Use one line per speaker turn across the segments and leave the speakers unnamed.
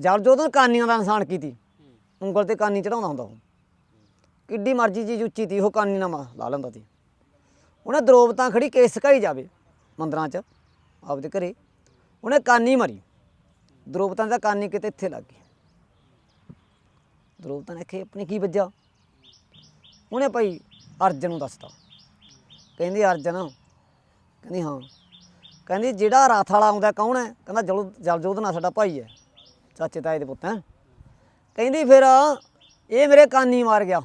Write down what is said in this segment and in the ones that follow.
ਜਦ ਜਦੋਂ ਕਾਨੀਆਂ ਦਾ ਇਨਸਾਨ ਕੀਤੀ, ਉਂਗਲ ਤੇ ਕਾਨੀ ਚੜਾਉਂਦਾ ਹੁੰਦਾ ਉਹ। ਕਿੱਡੀ ਮਰਜ਼ੀ ਚੀਜ਼ ਉੱਚੀ ਤੀ, ਉਹ ਕਾਨੀ ਨਾਲ ਮਾ- ਲਾ ਲੈਂਦਾ ਤੀ। ਉਹਨੇ ਦਰੋਬਤਾਂ ਖੜੀ ਕੇਸ ਸਕਾਈ ਜਾਵੇ, ਮੰਦਰਾਂ 'ਚ, ਆਪਦੇ ਘਰੇ। ਉਹਨੇ ਕਾਨੀ ਮਰੀ। ਦਰੋਬਤਾਂ ਦਾ ਕਾਨੀ ਕਿਤੇ ਇੱਥੇ ਲੱਗ ਗਈ ਦਰੋਬਤਾਂ ਨੇ ਕਿ ਆਪਣੇ ਕੀ ਵੱਜਾ ਉਹਨੇ ਭਾਈ ਅਰਜਨ ਨੂੰ ਦੱਸਤਾ। ਕਹਿੰਦੀ, ਅਰਜਨ। ਕਹਿੰਦੀ, ਹਾਂ। ਕਹਿੰਦੀ, ਜਿਹੜਾ ਰਾਥ ਵਾਲਾ ਆਉਂਦਾ, ਕੌਣ ਹੈ? ਕਹਿੰਦਾ, ਜਲ ਜਲਜੋਧਨਾ ਸਾਡਾ ਭਾਈ ਹੈ। ਚਾਚੇ ਤਾਏ ਦੇ ਪੁੱਤ, ਹੈ? ਕਹਿੰਦੀ ਫਿਰ ਇਹ ਮੇਰੇ ਕਾਨੀ ਮਾਰ ਗਿਆ।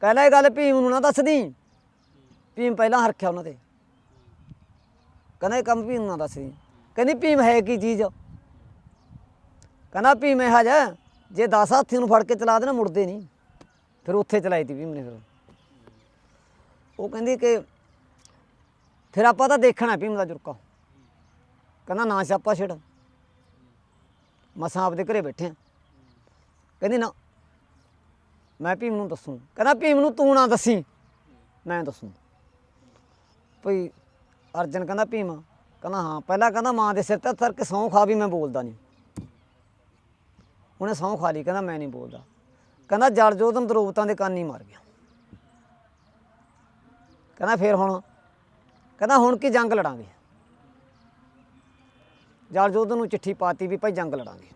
ਕਹਿੰਦਾ ਇਹ ਗੱਲ ਭੀਮ ਨੂੰ ਨਾ ਦੱਸਦੀ। ਭੀਮ ਪਹਿਲਾਂ ਹਰਖਿਆ ਉਹਨਾਂ ਤੇ। ਕਹਿੰਦਾ ਇਹ ਕੰਮ ਭੀਮ ਨੂੰ ਨਾ ਦੱਸਦੀ। ਕਹਿੰਦੀ ਭੀਮ ਹੈ ਕੀ ਚੀਜ਼? ਕਹਿੰਦਾ ਭੀਮ ਇਹ ਜਾ ਜੇ 10 ਹਾਥੀ ਨੂੰ ਫੜ ਕੇ ਚਲਾ ਦੇਣਾ, ਮੁੜਦੇ ਨਹੀਂ। ਫਿਰ ਉੱਥੇ ਚਲਾਈ ਤੀ ਭੀਮ ਨੇ ਫਿਰ। ਉਹ ਕਹਿੰਦੀ ਕਿ ਫਿਰ ਆਪਾਂ ਤਾਂ ਦੇਖਣਾ ਭੀਮ ਦਾ ਜੁਰਕਾ। ਕਹਿੰਦਾ ਨਾ ਛਾਪਾ ਛੇੜ। ਮਸਾਂ ਆਪਦੇ ਘਰੇ ਬੈਠੇ ਆ। ਕਹਿੰਦੀ ਨਾ, ਮੈਂ ਭੀਮ ਨੂੰ ਦੱਸੂ। ਕਹਿੰਦਾ, ਭੀਮ ਨੂੰ ਤੂੰ ਨਾ ਦੱਸੀ, ਮੈਂ ਦੱਸੂ। ਭਈ ਅਰਜਨ ਕਹਿੰਦਾ, ਭੀਮ, ਕਹਿੰਦਾ, ਹਾਂ, ਪਹਿਲਾਂ ਕਹਿੰਦਾ ਮਾਂ ਦੇ ਸਿਰ ਤੇ ਧਰ ਕੇ ਸਹੁੰ ਖਾ ਵੀ ਮੈਂ ਬੋਲਦਾ ਨਹੀਂ ਉਹਨੇ ਸਹੁੰ ਖਾ ਲਈ, ਕਹਿੰਦਾ, ਮੈਂ ਨਹੀਂ ਬੋਲਦਾ। ਕਹਿੰਦਾ, ਜਲ ਜੋਧਨ ਦਰੋਬਤਾਂ ਦੇ ਕੰਨ ਹੀ ਮਾਰ ਗਿਆ। ਕਹਿੰਦਾ, ਫੇਰ ਹੁਣ, ਕਹਿੰਦਾ, ਹੁਣ ਕੀ ਜੰਗ ਲੜਾਂਗੇ? ਜਲ ਜੋਧਨ ਨੂੰ ਚਿੱਠੀ ਪਾਤੀ ਵੀ ਭਾਈ ਜੰਗ ਲੜਾਂਗੇ।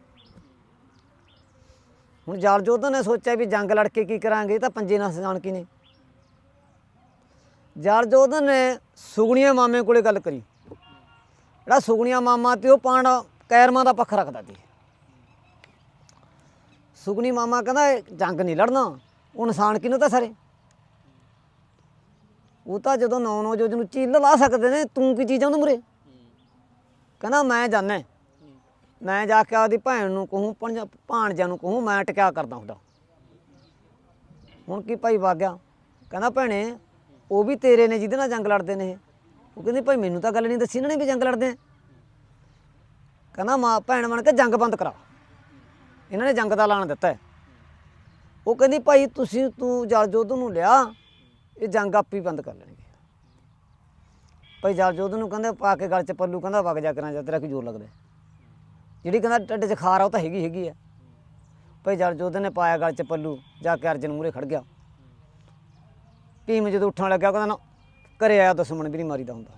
ਹੁਣ ਜਲ ਜੋਧਨ ਨੇ ਸੋਚਿਆ ਵੀ ਜੰਗ ਲੜ ਕੇ ਕੀ ਕਰਾਂਗੇ ਤਾਂ ਪੰਜੇ ਨਾਲ ਜਾਣ ਕੀ ਨੇ। ਜਲ ਨੇ ਸੁਗਣੀਆਂ ਮਾਮੇ ਕੋਲੇ ਗੱਲ ਕਰੀ। ਜਿਹੜਾ ਸੁਗਣੀਆਂ ਮਾਮਾ ਤੇ ਉਹ ਪਾਣ ਕੈਰਮਾਂ ਦਾ ਪੱਖ ਰੱਖਦਾ ਸੀ। ਸੁਗਣੀ ਮਾਮਾ ਕਹਿੰਦਾ ਜੰਗ ਨਹੀਂ ਲੜਨਾ, ਉਹ ਇਨਸਾਨ ਕਿਹਨੂੰ ਤਾਂ ਸਾਰੇ? ਉਹ ਤਾਂ ਜਦੋਂ ਨੌ ਨੌ ਜੋ ਨੂੰ ਚੀਲ ਲਾ ਸਕਦੇ ਨੇ, ਤੂੰ ਕੀ ਚੀਜ਼ਾਂ ਉਹਨੂੰ ਮੁਰੇ? ਕਹਿੰਦਾ ਮੈਂ ਜਾਣਾ ਮੈਂ ਜਾ ਕੇ ਆਪਦੀ ਭੈਣ ਨੂੰ ਕਹੂੰ ਪੰਜ ਭਾਣਜਿਆਂ ਨੂੰ ਕਹੂੰ, ਮੈਂ ਟਕਿਆ ਕਰਦਾ ਹੁੰਦਾ। ਹੁਣ ਕੀ ਭਾਈ ਵਾਗਿਆ? ਕਹਿੰਦਾ ਭੈਣੇ, ਉਹ ਵੀ ਤੇਰੇ ਨੇ, ਜਿਹਦੇ ਨਾਲ ਜੰਗ ਲੜਦੇ ਨੇ ਇਹ। ਉਹ ਕਹਿੰਦੀ ਭਾਈ ਮੈਨੂੰ ਤਾਂ ਗੱਲ ਨਹੀਂ ਦੱਸੀ ਇਹਨਾਂ ਨੇ ਵੀ ਜੰਗ ਲੜਦੇ ਕਹਿੰਦਾ ਮਾਂ, ਭੈਣ ਬਣ ਕੇ ਜੰਗ ਬੰਦ ਕਰਾ। ਇਹਨਾਂ ਨੇ ਜੰਗ ਦਾ ਐਲਾਨ ਦਿੱਤਾ ਉਹ ਕਹਿੰਦੀ ਭਾਈ ਤੁਸੀਂ ਤੂੰ ਜਲ ਜੋਧ ਨੂੰ ਲਿਆ, ਇਹ ਜੰਗ ਆਪੇ ਹੀ ਬੰਦ ਕਰ ਲੈਣਗੇ। ਭਾਈ ਜਲ ਜੋਧ ਨੂੰ ਕਹਿੰਦੇ ਪਾ ਕੇ ਗਲ ਚ ਪੱਲੂ ਕਹਿੰਦਾ ਵਗ ਜਾ ਕਰਾਂ ਜਾ ਤੇਰਾ ਕੀ ਜ਼ੋਰ ਲੱਗਦਾ ਜਿਹੜੀ ਕਹਿੰਦਾ ਢਿੱਡ 'ਚ ਖਾਰ ਆ ਉਹ ਤਾਂ ਹੈਗੀ ਹੈਗੀ ਆ ਭਾਈ ਜਲ ਜੋਧ ਨੇ ਪਾਇਆ ਗਲ ਚ ਪੱਲੂ, ਜਾ ਕੇ ਅਰਜਨ ਮੂਰੇ ਖੜ ਗਿਆ। ਭੀਮ ਜਦੋਂ ਉੱਠਣ ਲੱਗਿਆ ਕਹਿੰਦਾ ਨਾ, ਘਰੇ ਆਇਆ ਦੁਸ਼ਮਣ ਵੀ ਨਹੀਂ ਮਾਰੀਦਾ ਹੁੰਦਾ।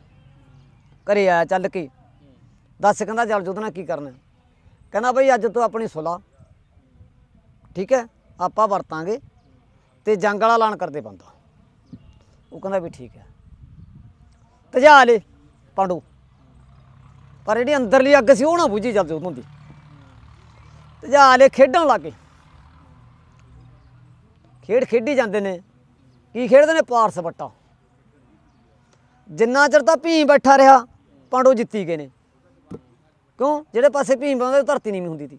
ਘਰੇ ਆਇਆ ਚੱਲ ਕੇ। ਦੱਸ ਕਹਿੰਦਾ ਜਲ ਜੋਧ ਨਾਲ ਕੀ ਕਰਨਾ ਕਹਿੰਦਾ ਬਈ ਅੱਜ ਤੋਂ ਆਪਣੀ ਸੁਲਾ। ਠੀਕ ਹੈ, ਆਪਾਂ ਵਰਤਾਂਗੇ ਤੇ ਜੰਗ ਵਾਲਾ ਐਲਾਨ ਕਰਦੇ ਬੰਦਾ। ਉਹ ਕਹਿੰਦਾ ਵੀ ਠੀਕ ਹੈ। ਤਜਾ ਲੈ, ਪਾਂਡੂ। ਪਰ ਜਿਹੜੀ ਅੰਦਰਲੀ ਅੱਗ ਸੀ, ਉਹ ਨਾ ਬੁਝੀ ਜਦ ਜੋਤ ਹੁੰਦੀ ਤਜਾ ਲੈ ਖੇਡਣ ਲੱਗੇ। ਖੇਡ ਖੇਡੀ ਜਾਂਦੇ ਨੇ। ਕੀ ਖੇਡਦੇ ਨੇ? ਪਾਰਸ ਬੱਟਾ ਜਿੰਨਾ ਚਿਰ ਤਾਂ ਭੀਮ ਬੈਠਾ ਰਿਹਾ, ਪਾਂਡੂ ਜਿੱਤੀ ਗਏ ਨੇ। ਕਿਉਂ? ਜਿਹੜੇ ਪਾਸੇ ਭੀਮ ਬੰਦਾ ਧਰਤੀ ਨਹੀਂ ਹੁੰਦੀ ਸੀ।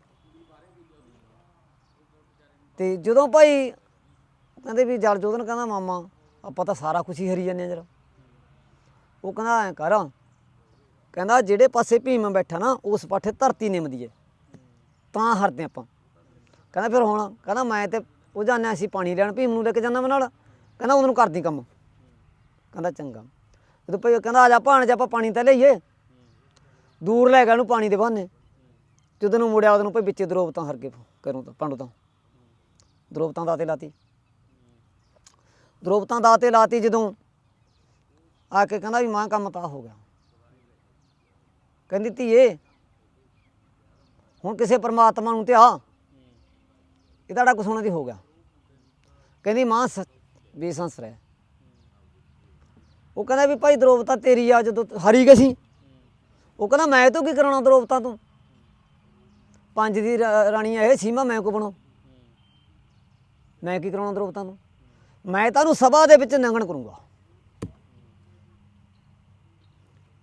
ਤੇ ਜਦੋਂ ਭਾਈ ਕਹਿੰਦੇ ਵੀ ਜਲ ਜੋਧਨ ਕਹਿੰਦਾ, ਮਾਮਾ, ਆਪਾਂ ਤਾਂ ਸਾਰਾ ਕੁਝ ਹੀ ਹਰੀ ਜਾਂਦੇ ਆ ਜਰਾ। ਉਹ ਕਹਿੰਦਾ ਐ ਕਰ, ਕਹਿੰਦਾ ਜਿਹੜੇ ਪਾਸੇ ਭੀਮ ਬੈਠਾ ਨਾ, ਉਸ ਪਾਠੇ ਧਰਤੀ ਨਿੰਮਦੀ ਹੈ ਤਾਂ ਹਰਦੇ ਆਪਾਂ। ਕਹਿੰਦਾ ਫਿਰ ਹੁਣ, ਕਹਿੰਦਾ ਮੈਂ ਤੇ ਉਹ ਜਾਣਿਆ ਸੀ ਪਾਣੀ ਲੈਣ, ਭੀਮ ਨੂੰ ਲੈ ਕੇ ਜਾਂਦਾ ਮੈਂ ਨਾਲ। ਕਹਿੰਦਾ ਉਹਨੂੰ ਕਰਦੀ ਕੰਮ। ਕਹਿੰਦਾ ਚੰਗਾ। ਜਦੋਂ ਭਾਈ ਕਹਿੰਦਾ, ਆ ਜਾ ਭਾਣ, ਜਾ ਆਪਾਂ ਪਾਣੀ ਤਾਂ ਲਈਏ। ਦੂਰ ਲੈ ਗਿਆ ਉਹਨੂੰ ਪਾਣੀ ਦੇ ਬਹਾਨੇ। ਜਦੋਂ ਨੂੰ ਮੁੜਿਆ ਉਹਨੂੰ ਭਾਈ ਵਿੱਚੇ ਦਰੋਬਤਾਂ ਹਰ ਕੇ ਕਰੂੰ ਤਾਂ ਪਾਂਡੂ ਤਾਂ ਦਰੋਬਤਾਂ ਦਾਤੇ ਲਾਤੀ। ਦਰੋਬਤਾਂ ਦਾਤੇ ਲਾਤੀ ਜਦੋਂ ਆ ਕੇ ਕਹਿੰਦਾ ਵੀ ਮਾਂ, ਕੰਮ ਤਾਂ ਹੋ ਗਿਆ। ਕਹਿੰਦੀ, ਧੀਏ, ਹੁਣ ਕਿਸੇ ਪਰਮਾਤਮਾ ਨੂੰ ਧਿਆ, ਇਹ ਤੁਹਾਡਾ ਕੁਛ ਹੋਣਾ ਦੀ ਹੋ ਗਿਆ। ਕਹਿੰਦੀ, ਮਾਂ, ਸ- ਬੇਸੰਸ ਰਹਿ। ਉਹ ਕਹਿੰਦਾ ਵੀ, ਭਾਈ ਦਰੋਬਤਾ ਤੇਰੀ ਆ, ਜਦੋਂ ਹਰੀ ਗਈ ਸੀ। ਉਹ ਕਹਿੰਦਾ, ਮੈਂ ਤੋਂ ਕੀ ਕਰਾਉਣਾ ਦਰੋਬਤਾ ਤੋਂ? ਪੰਜ ਦੀ ਰਾਣੀ ਆ ਇਹ, ਸੀਮਾ ਮੈਂ ਕੋ ਬਣੋ? ਮੈਂ ਕੀ ਕਰਾਉਣਾ ਦਰੋਬਤਾ ਨੂੰ ਮੈਂ ਤੁਹਾਨੂੰ ਸਭਾ ਦੇ ਵਿੱਚ ਨੰਗਣ ਕਰੂੰਗਾ।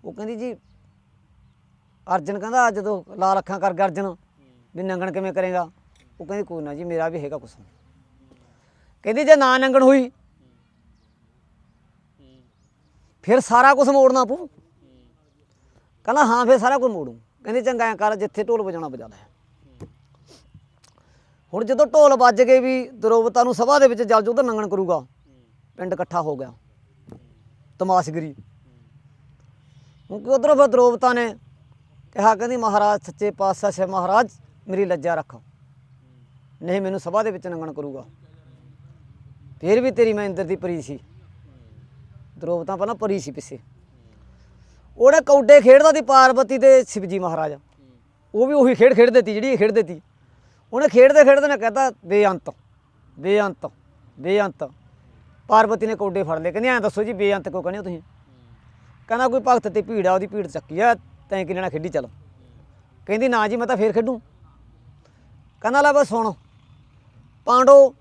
ਉਹ ਕਹਿੰਦੀ ਜੀ, ਅਰਜਨ ਕਹਿੰਦਾ ਜਦੋਂ ਲਾਲ ਅੱਖਾਂ ਕਰ ਗਿਆ ਅਰਜਨ, ਵੀ ਨੰਗਣ ਕਿਵੇਂ ਕਰੇਗਾ? ਉਹ ਕਹਿੰਦੀ ਕੋਈ ਨਾ ਜੀ, ਮੇਰਾ ਵੀ ਹੈਗਾ ਕੁਛ ਕਹਿੰਦੀ ਜੇ ਨਾ ਨੰਗਣ ਹੋਈ, ਫਿਰ ਸਾਰਾ ਕੁਝ ਮੋੜਨਾ ਪਊ। ਕਹਿੰਦਾ ਹਾਂ, ਫਿਰ ਸਾਰਾ ਕੁਝ ਮੋੜੂ। ਕਹਿੰਦੀ ਚੰਗਾ ਕਰ, ਜਿੱਥੇ ਢੋਲ ਵਜਾਉਣਾ ਵਜਾ ਲੈ ਹੁਣ ਜਦੋਂ ਢੋਲ ਵੱਜ ਗਏ ਵੀ ਦਰੋਬਤਾ ਨੂੰ ਸਭਾ ਦੇ ਵਿੱਚ ਜਲ ਜੋਧ ਨੰਗਣ ਕਰੂਗਾ, ਪਿੰਡ ਇਕੱਠਾ ਹੋ ਗਿਆ। ਤਮਾਸ਼ਗਰੀ। ਕਿਉਂਕਿ ਉਧਰੋਂ ਫਿਰ ਦਰੋਬਤਾ ਨੇ ਕਿਹਾ ਕਹਿੰਦੀ, ਮਹਾਰਾਜ, ਸੱਚੇ ਪਾਤਸ਼ਾਹ ਸੇ ਮਹਾਰਾਜ, ਮੇਰੀ ਲੱਜਾ ਰੱਖ। ਨਹੀਂ, ਮੈਨੂੰ ਸਭਾ ਦੇ ਵਿੱਚ ਨੰਗਣ ਕਰੂਗਾ। ਫਿਰ ਵੀ ਤੇਰੀ ਮੈਂ ਇੰਦਰ ਦੀ ਪਰੀ ਸੀ। ਦਰੋਪਤਾ ਪਹਿਲਾਂ ਪਰੀ ਸੀ ਪਿੱਛੇ। ਉਹਨੇ ਕੌਡੇ ਖੇਡਦਾ ਸੀ ਪਾਰਵਤੀ ਤੇ ਸ਼ਿਵਜੀ ਮਹਾਰਾਜ, ਉਹ ਵੀ ਉਹੀ ਖੇਡ ਖੇਡਦੇ ਤੀ ਜਿਹੜੀ ਇਹ ਖੇਡਦੇ ਤੀ ਉਹਨੇ ਖੇਡਦੇ ਖੇਡਦੇ ਨੇ ਕਹਤਾ, ਬੇਅੰਤ ਬੇਅੰਤ ਬੇਅੰਤ। ਪਾਰਵਤੀ ਨੇ ਕੌਡੇ ਫੜ ਲਏ। ਕਹਿੰਦੀ, ਐਂ ਦੱਸੋ ਜੀ, ਬੇਅੰਤ ਕਿਉਂ ਕਹਿੰਦੇ ਹੋ ਤੁਸੀਂ? ਕਹਿੰਦਾ ਕੋਈ ਭਗਤ ਤੇ ਭੀੜ ਆ, ਉਹਦੀ ਭੀੜ ਚੱਕੀ ਆ, ਤੈਂ ਕਿਹਨੇ ਨਾਲ ਖੇਡੀ ਚੱਲ। ਕਹਿੰਦੀ ਨਾ ਜੀ, ਮੈਂ ਤਾਂ ਫੇਰ ਖੇਡੂ। ਕਹਿੰਦਾ ਲੈ ਬਸ ਸੁਣ, ਪਾਂਡੋ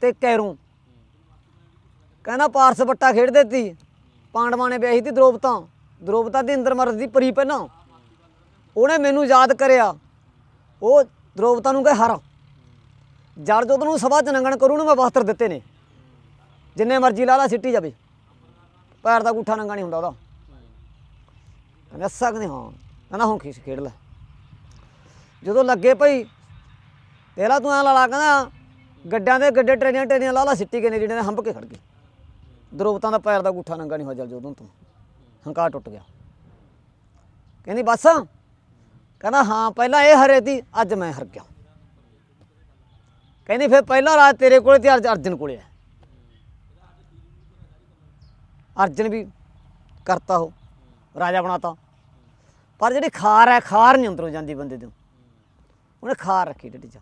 ਤੇ ਕੈਰੂ। ਕਹਿੰਦਾ ਪਾਰਸ ਬੱਟਾ ਖੇਡਦੇ ਤੀ ਪਾਂਡਵਾਂ ਨੇ ਵਿਆਹੀ ਤੀ ਦ੍ਰੋਪਤਾ। ਦ੍ਰੋਪਤਾ ਦੀ ਇੰਦਰ ਮਰਦ ਦੀ ਪਰੀ ਪਹਿਲਾਂ। ਉਹਨੇ ਮੈਨੂੰ ਯਾਦ ਕਰਿਆ। ਉਹ ਦ੍ਰੋਪਤਾ ਨੂੰ ਕਹੇ, ਹਰ। ਜੜ ਜੋਤ ਨੂੰ ਸਭਾ ਚ ਨੰਗਣ ਕਰੂ ਨੂੰ ਮੈਂ ਵਸਤਰ ਦਿੱਤੇ ਨੇ। ਜਿੰਨੇ ਮਰਜ਼ੀ ਲਾ ਲਾ, ਸਿੱਟੀ ਜਾਵੇ। ਪੈਰ ਦਾ ਗੁੱਠਾ ਨੰਗਾ ਨਹੀਂ ਹੁੰਦਾ ਉਹਦਾ। ਕਹਿੰਦਾ ਸਕਦੇ ਹਾਂ। ਕਹਿੰਦਾ ਹੁਣ ਖੇਡ ਖੇਡ ਲੈ। ਜਦੋਂ ਲੱਗੇ ਭਈ ਤੇਰਾ ਤੂੰ ਐ ਲਾ ਲਾ ਕਹਿੰਦਾ, ਗੱਡਿਆਂ ਦੇ ਗੱਡੇ ਟਰੇਨੀਆਂ ਟਰੇਨੀਆਂ ਲਾ ਲਾ, ਸਿੱਟੀ ਗਏ ਨੇ ਜਿਹੜੇ ਨੇ ਹੰਭ ਕੇ ਖੜ ਗਏ ਦਰੋਪਤਾਂ ਦਾ ਪੈਰ ਦਾ ਗੁੱਠਾ ਨੰਗਾ ਨਹੀਂ ਹੋਇਆ ਜਲ ਜਦੋਂ ਤੂੰ। ਹੰਕਾਰ ਟੁੱਟ ਗਿਆ। ਕਹਿੰਦੀ, ਬਸ। ਕਹਿੰਦਾ, ਹਾਂ, ਪਹਿਲਾਂ ਇਹ ਹਰੇ ਤੀ ਅੱਜ ਮੈਂ ਹਰ ਗਿਆ। ਕਹਿੰਦੀ, ਫਿਰ ਪਹਿਲਾਂ ਰਾਜ ਤੇਰੇ ਕੋਲੇ ਤੇ ਅੱਜ ਅਰਜਨ ਕੋਲੇ ਹੈ ਅਰਜਨ ਵੀ ਕਰਤਾ ਉਹ, ਰਾਜਾ ਬਣਾਤਾ। ਪਰ ਜਿਹੜੀ ਖਾਰ ਹੈ, ਖਾਰ ਨਹੀਂ ਅੰਦਰੋਂ ਜਾਂਦੀ ਬੰਦੇ ਤੋਂ। ਉਹਨੇ ਖਾਰ ਰੱਖੀ ਢਿੱਡ 'ਚ।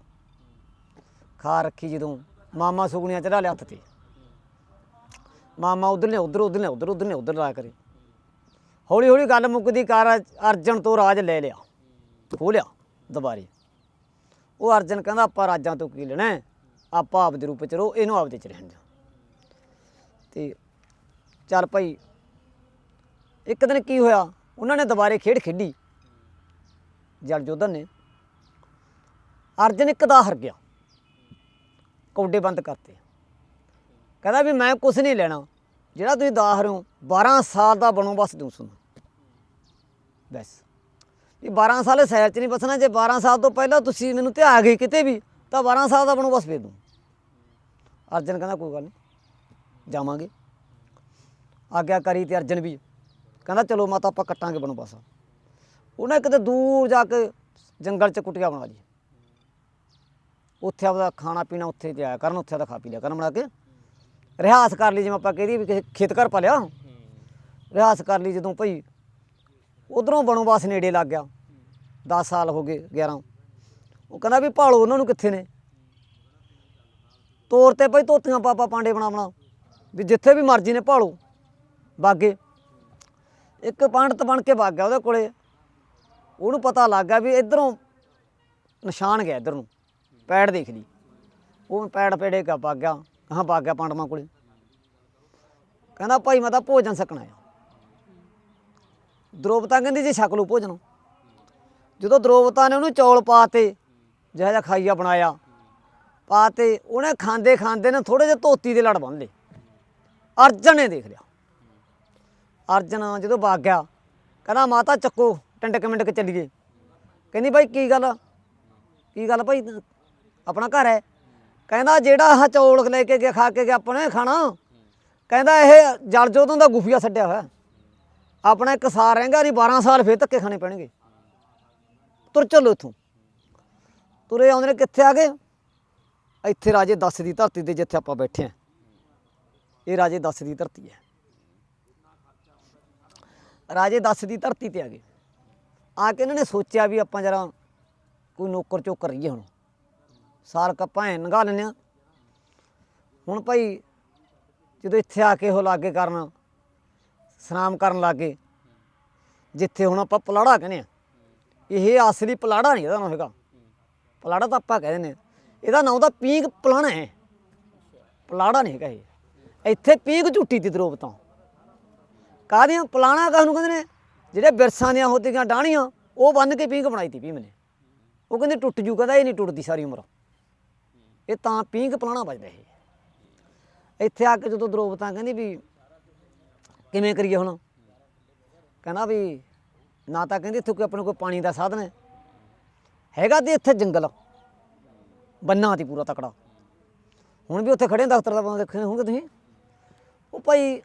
ਖਾਰ ਰੱਖੀ ਜਦੋਂ ਮਾਮਾ ਸੁਗਣੀਆਂ ਚੜਾ ਲਿਆ ਹੱਥ ਤੇ। ਮਾਮਾ ਉਧਰ ਨੇ ਉਧਰ ਉਧਰ ਨੇ ਉਧਰ ਉਧਰ ਨੇ ਉਧਰ ਲਾ ਕਰੇ। ਹੌਲੀ ਹੌਲੀ ਗੱਲ ਮੁੱਕਦੀ ਕਰ ਅਰਜਨ ਤੋਂ ਰਾਜ ਲੈ ਲਿਆ। ਖੋਹ ਲਿਆ ਦੁਬਾਰੇ। ਉਹ ਅਰਜਨ ਕਹਿੰਦਾ, ਆਪਾਂ ਰਾਜਾਂ ਤੋਂ ਕੀ ਲੈਣਾ ਹੈ? ਆਪਾਂ ਆਪਦੇ ਰੂਪ ਚ ਰਹੋ, ਇਹਨੂੰ ਆਪਦੇ ਚ ਰਹਿਣ ਜਾ ਤੇ ਚੱਲ ਭਾਈ, ਇੱਕ ਦਿਨ ਕੀ ਹੋਇਆ? ਉਹਨਾਂ ਨੇ ਦੁਬਾਰੇ ਖੇਡ ਖੇਡੀ। ਜਲ ਜੋਧਨ ਨੇ ਅਰਜਨ ਇੱਕ ਦਾ ਹਰ ਗਿਆ। ਕੌਡੇ ਬੰਦ ਕਰਤੇ। ਕਹਿੰਦਾ ਵੀ ਮੈਂ ਕੁਝ ਨਹੀਂ ਲੈਣਾ। ਜਿਹੜਾ ਤੁਸੀਂ ਦਾ ਹਰਿਓ 12 ਸਾਲ ਦਾ ਬਣੋ ਬਸ ਦੂੰ ਸੁਣ ਬਸ। ਇਹ 12 ਸਾਲ ਸ਼ਹਿਰ ਚ ਨਹੀਂ ਬਸਣਾ, ਜੇ 12 ਸਾਲ ਤੋਂ ਪਹਿਲਾਂ ਤੁਸੀਂ ਮੈਨੂੰ ਤੇ ਆ ਗਏ ਕਿਤੇ ਵੀ, ਤਾਂ 12 ਸਾਲ ਦਾ ਬਣੋ ਬਸ ਭੇਜ ਦੂੰ ਅਰਜਨ ਕਹਿੰਦਾ ਕੋਈ ਗੱਲ ਨਹੀਂ, ਜਾਵਾਂਗੇ। ਆਗਿਆ ਕਰੀ ਤੇ ਅਰਜਨ ਵੀ। ਕਹਿੰਦਾ, ਚਲੋ ਮਾਤਾ, ਆਪਾਂ ਕੱਟਾਂਗੇ ਬਣੋ ਬਸ। ਉਹਨੇ ਕਿਤੇ ਦੂਰ ਜਾ ਕੇ ਜੰਗਲ ਚ ਕੁਟੀਆ ਬਣਾ ਲਈ। ਉੱਥੇ ਆਪਦਾ ਖਾਣਾ ਪੀਣਾ ਉੱਥੇ ਆਇਆ ਕਰਨ, ਉੱਥੇ ਦਾ ਖਾ ਪੀ ਲਿਆ ਕਰਨ ਬਣਾ ਕੇ। ਰਿਹਾਸ ਕਰ ਲਈ, ਜਿਵੇਂ ਆਪਾਂ ਕਹਦੀ ਵੀ ਕਿਸੇ ਖੇਤ ਘਰ ਪਾ ਲਿਆ ਰਿਹਾਸ ਕਰ ਲਈ ਜਦੋਂ ਭਈ ਉਧਰੋਂ ਬਣੋਵਾਸ ਨੇੜੇ ਲੱਗ ਗਿਆ। 10 ਸਾਲ ਹੋ ਗਏ 11 ਉਹ ਕਹਿੰਦਾ ਵੀ ਭਾਲੋ, ਉਹਨਾਂ ਨੂੰ ਕਿੱਥੇ ਨੇ? ਤੋਰ ਤੇ ਭਈ ਧੋਤੀਆਂ ਪਾਪਾ, ਪਾਂਡੇ ਬਣਾ ਬਣਾ ਵੀ ਜਿੱਥੇ ਵੀ ਮਰਜ਼ੀ ਨੇ ਭਾਲੋ। ਬਾਗੇ। ਇੱਕ ਪੰਡਤ ਬਣ ਕੇ ਵਗ ਗਿਆ ਉਹਦੇ ਕੋਲੇ। ਉਹਨੂੰ ਪਤਾ ਲੱਗ ਗਿਆ ਵੀ ਇਧਰੋਂ ਨਿਸ਼ਾਨ ਗਿਆ ਇਧਰ ਨੂੰ, ਪੈੜ ਦੇਖ ਲਈ ਉਹ ਪੈੜ ਪੇੜੇ ਕਾ ਵਗ ਗਿਆ ਕਹਾਂ ਵਗ ਗਿਆ ਪਾਂਡਵਾਂ ਕੋਲੇ। ਕਹਿੰਦਾ ਭਾਈ ਮੈਂ ਤਾਂ ਭੋਜਨ ਸਕਣਾ ਆ ਦ੍ਰੋਪਤਾ ਕਹਿੰਦੀ ਜੀ ਛਕ ਲਓ ਭੋਜਨ। ਜਦੋਂ ਦ੍ਰੋਪਤਾ ਨੇ ਉਹਨੂੰ ਚੌਲ ਪਾਤੇ ਜਿਹੜਾ ਜਿਹਾ ਖਾਈਆ ਬਣਾਇਆ ਪਾਤੇ ਉਹਨੇ ਖਾਂਦੇ ਖਾਂਦੇ ਨੇ ਥੋੜੇ ਜਿਹਾ ਧੋਤੀ ਦੇ ਲੜ ਬੰਨ ਲਏ। ਅਰਜਨ ਨੇ ਦੇਖ ਲਿਆ। ਅਰਜਨ ਜਦੋਂ ਵਗ ਗਿਆ, ਕਹਿੰਦਾ ਮਾਤਾ ਚੱਕੋ, ਟੰਡਕ ਮਿੰਟਕ ਚੱਲੀਏ। ਕਹਿੰਦੀ ਭਾਈ ਕੀ ਗੱਲ? ਕੀ ਗੱਲ ਭਾਈ ਆਪਣਾ ਘਰ ਹੈ। ਕਹਿੰਦਾ ਜਿਹੜਾ ਆਹ ਚੌਲ ਲੈ ਕੇ ਗਿਆ, ਖਾ ਕੇ ਗਿਆ ਆਪਣੇ ਖਾਣਾ। ਕਹਿੰਦਾ ਇਹ ਜਲ ਜੋਦੋਂ ਦਾ ਗੁਫੀਆ ਛੱਡਿਆ ਹੋਇਆ। ਆਪਣਾ ਇੱਕ ਸਾਰ ਰਹਿੰਗਾ ਨਹੀਂ 12 ਸਾਲ ਫੇਰ ਧੱਕੇ ਖਾਣੇ ਪੈਣਗੇ। ਤੁਰ ਚੱਲੋ ਇੱਥੋਂ। ਤੁਰੇ ਆਉਂਦੇ ਨੇ ਕਿੱਥੇ ਆ ਗਏ? ਇੱਥੇ ਰਾਜੇ ਦੱਸ ਦੀ ਧਰਤੀ ਤੇ ਜਿੱਥੇ ਆਪਾਂ ਬੈਠੇ ਆ ਇਹ ਰਾਜੇ ਦੱਸ ਦੀ ਧਰਤੀ ਹੈ। ਰਾਜੇ ਦੱਸ ਦੀ ਧਰਤੀ ਤੇ ਆ ਗਏ। ਆ ਕੇ ਇਹਨਾਂ ਨੇ ਸੋਚਿਆ ਵੀ ਆਪਾਂ ਜਰਾ ਕੋਈ ਨੌਕਰ ਚੋਕਰ ਰਹੀਏ ਹੁਣ। ਸਾਲ ਕੱਪਾਂ ਐ ਨਗਾ ਲੈਂਦੇ ਹਾਂ। ਹੁਣ ਭਾਈ ਜਦੋਂ ਇੱਥੇ ਆ ਕੇ ਉਹ ਲਾਗੇ ਕਰਨ, ਸਨਾਮ ਕਰਨ ਲੱਗੇ, ਜਿੱਥੇ ਹੁਣ ਆਪਾਂ ਪਲਾੜਾ ਕਹਿੰਦੇ ਆ ਇਹ ਅਸਲੀ ਪਲਾੜਾ ਨਹੀਂ ਇਹਦਾ ਨਾਮ ਹੈਗਾ। ਪਲਾੜਾ ਤਾਂ ਆਪਾਂ ਕਹਿੰਦੇ ਨੇ ਇਹਦਾ ਨਾਮ ਤਾਂ ਪੀਂਗ ਪਲਾਣਾ ਹੈ। ਪਲਾੜਾ ਨਹੀਂ ਹੈਗਾ ਇਹ। ਇੱਥੇ ਪੀਂਗ ਝੁੱਟੀ ਤੀ ਦਰੋਬਤਾਂ ਕਾਹਦੀਆਂ? ਪਲਾਣਾ ਕਾਹ ਨੂੰ ਕਹਿੰਦੇ ਨੇ? ਜਿਹੜੇ ਬਿਰਸਾਂ ਦੀਆਂ ਹੋਤੀਆਂ ਡਾਣੀਆਂ ਉਹ ਬੰਨ ਕੇ ਪੀਂਗ ਬਣਾਈ ਤੀ ਭੀਮ ਨੇ। ਉਹ ਕਹਿੰਦੇ ਟੁੱਟ ਜੂ, ਕਹਿੰਦਾ ਇਹ ਨਹੀਂ ਟੁੱਟਦੀ ਸਾਰੀ ਉਮਰ। ਇਹ ਤਾਂ ਪੀਂਘ ਪਲਾਣਾ ਵੱਜਦਾ ਇਹ। ਇੱਥੇ ਆ ਕੇ ਜਦੋਂ ਦਰੋਬਤਾਂ ਕਹਿੰਦੀ ਵੀ ਕਿਵੇਂ ਕਰੀਏ ਹੁਣ? ਕਹਿੰਦਾ ਵੀ ਨਾ ਤਾਂ ਕਹਿੰਦੀ ਇੱਥੇ ਕੋਈ ਆਪਣੇ ਕੋਈ ਪਾਣੀ ਦਾ ਸਾਧਨ ਹੈ। ਹੈਗਾ ਤੇ ਇੱਥੇ ਜੰਗਲ। ਬੰਨਾ ਤੀ ਪੂਰਾ ਤਕੜਾ। ਹੁਣ ਵੀ ਉੱਥੇ ਖੜੇ ਦਫ਼ਤਰ ਦਾ ਬੰਦੇ ਦੇਖੇ ਹੋਣਗੇ ਤੁਸੀਂ? ਉਹ ਭਾਈ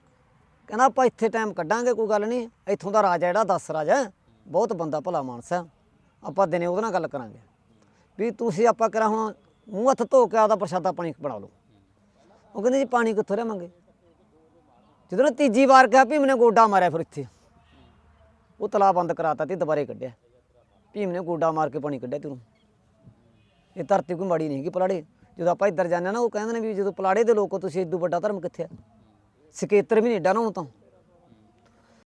ਕਹਿੰਦਾ ਆਪਾਂ ਇੱਥੇ ਟਾਈਮ ਕੱਢਾਂਗੇ, ਕੋਈ ਗੱਲ ਨਹੀਂ। ਇੱਥੋਂ ਦਾ ਰਾਜਾ ਜਿਹੜਾ, ਦਸ ਰਾਜਾ, ਬਹੁਤ ਬੰਦਾ ਭਲਾ ਮਾਨਸ ਆ। ਆਪਾਂ ਦਿਨੇ ਉਹਦੇ ਨਾਲ ਗੱਲ ਕਰਾਂਗੇ। ਵੀ ਤੁਸੀਂ ਆਪਾਂ ਕਰਾਂ ਹੁਣ ਮੂੰਹ ਹੱਥ ਧੋ ਕੇ ਆਦਾ ਪ੍ਰਸ਼ਾਦਾ ਪਾਣੀ ਬਣਾ ਲਓ। ਉਹ ਕਹਿੰਦੇ ਜੀ ਪਾਣੀ ਕਿੱਥੋਂ ਲਿਆਵਾਂਗੇ? ਜਦੋਂ ਨਾ ਤੀਜੀ ਵਾਰ ਕਿਹਾ ਭੀਮ ਨੇ ਗੋਡਾ ਮਾਰਿਆ ਫਿਰ ਇੱਥੇ। ਉਹ ਤਲਾ ਬੰਦ ਕਰਾਤਾ ਤੇ ਦੁਬਾਰੇ ਕੱਢਿਆ। ਭੀਮ ਨੇ ਗੋਡਾ ਮਾਰ ਕੇ ਪਾਣੀ ਕੱਢਿਆ ਤੈਨੂੰ ਇਹ ਧਰਤੀ ਕੋਈ ਮਾੜੀ ਨਹੀਂ ਕਿ ਪਲਾੜੇ। ਜਦੋਂ ਆਪਾਂ ਇੱਧਰ ਜਾਂਦੇ ਹਾਂ ਨਾ, ਉਹ ਕਹਿੰਦੇ ਨੇ ਵੀ ਜਦੋਂ ਪਲਾੜੇ ਦੇ ਲੋਕੋ ਤੁਸੀਂ ਇਦੋਂ ਵੱਡਾ ਧਰਮ ਕਿੱਥੇ ਆ? ਸਕੇਤਰ ਵੀ ਨਹੀਂ ਏਡਾ ਨਾ ਹੁਣ ਤਾਂ।